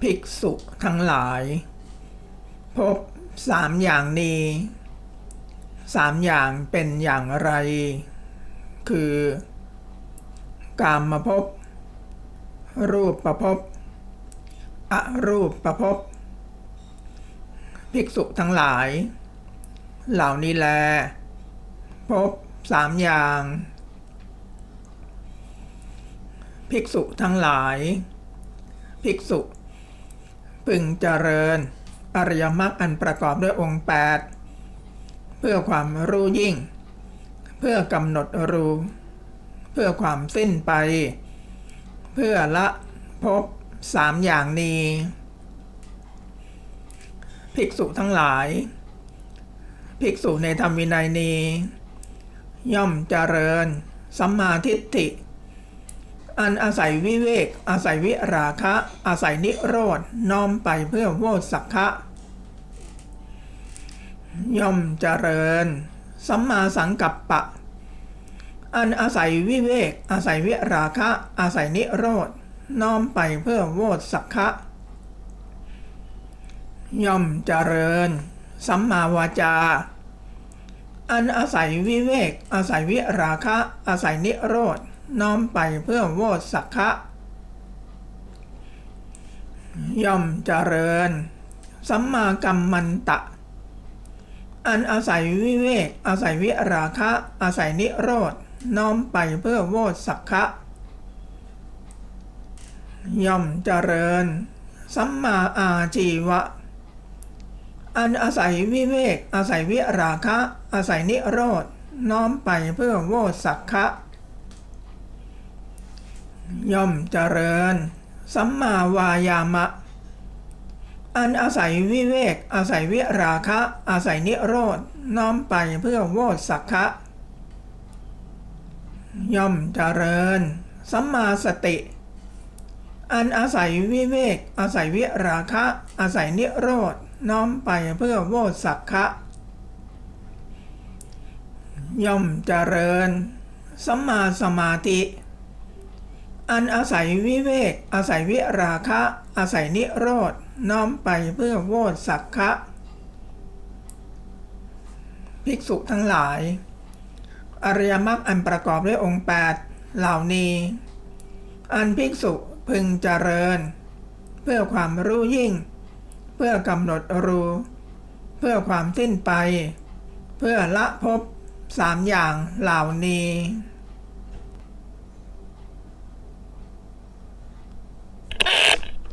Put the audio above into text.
ภิกษุทั้งหลาย พบสามอย่างนี้สามอย่างเป็นอย่างไร คือ กามมาพบรูปประพบอรูปประพบภิกษุทั้งหลาย เหล่านี้แล พบสามอย่าง ภิกษุทั้งหลาย ภิกษุ พึงเจริญ อริยมรรคอันประกอบด้วยองค์ 8 เพื่อความรู้ยิ่ง เพื่อกำหนดรู้ เพื่อความสิ้นไป เพื่อละพบสามอย่างนี้ ภิกษุทั้งหลาย ภิกษุในธรรมวินัยนี้ ย่อมเจริญสัมมาทิฏฐิ อันอาศัยวิเวก อาศัยวิราคะ อาศัยนิโรธน้อมไปเพื่อโวสักคะ ย่อมเจริญ สัมมาสังกัปปะ อันอาศัยวิเวก อาศัยวิราคะ อาศัยนิโรธน้อมไปเพื่อโวสักคะ ย่อมเจริญ สัมมาวาจา อันอาศัยวิเวก อาศัยวิราคะ อาศัยนิโรธ น้อมไปเพื่อโวสักคะย่อมเจริญ สัมมากัมมันตะ อันอาศัยวิเวก อาศัยวิราคะ อาศัยนิโรธน้อมไปเพื่อโวสักคะย่อมเจริญ สัมมาอาจีวะ อันอาศัยวิเวก อาศัยวิราคะ อาศัยนิโรธน้อมไปเพื่อโวสักคะ ย่อมเจริญ สัมมาวายามะ อันอาศัยวิเวก อาศัยวิราคะ อาศัยนิโรธน้อมไปเพื่อโวสักคะย่อมเจริญ สัมมาสติ อันอาศัยวิเวก อาศัยวิราคะ อาศัยนิโรธน้อมไปเพื่อโวสักคะย่อมเจริญ สัมมาสมาธิ อันอาศัยวิเวก อาศัยวิราคะ อาศัยนิโรธน้อมไปเพื่อโวสักคะภิกษุทั้งหลาย อริยมรรคอันประกอบด้วยองค์ 8 เหล่านี้ อันภิกษุพึงเจริญ เพื่อความรู้ยิ่ง เพื่อกำหนดรู้ เพื่อความสิ้นไป เพื่อละภพสามอย่างเหล่านี้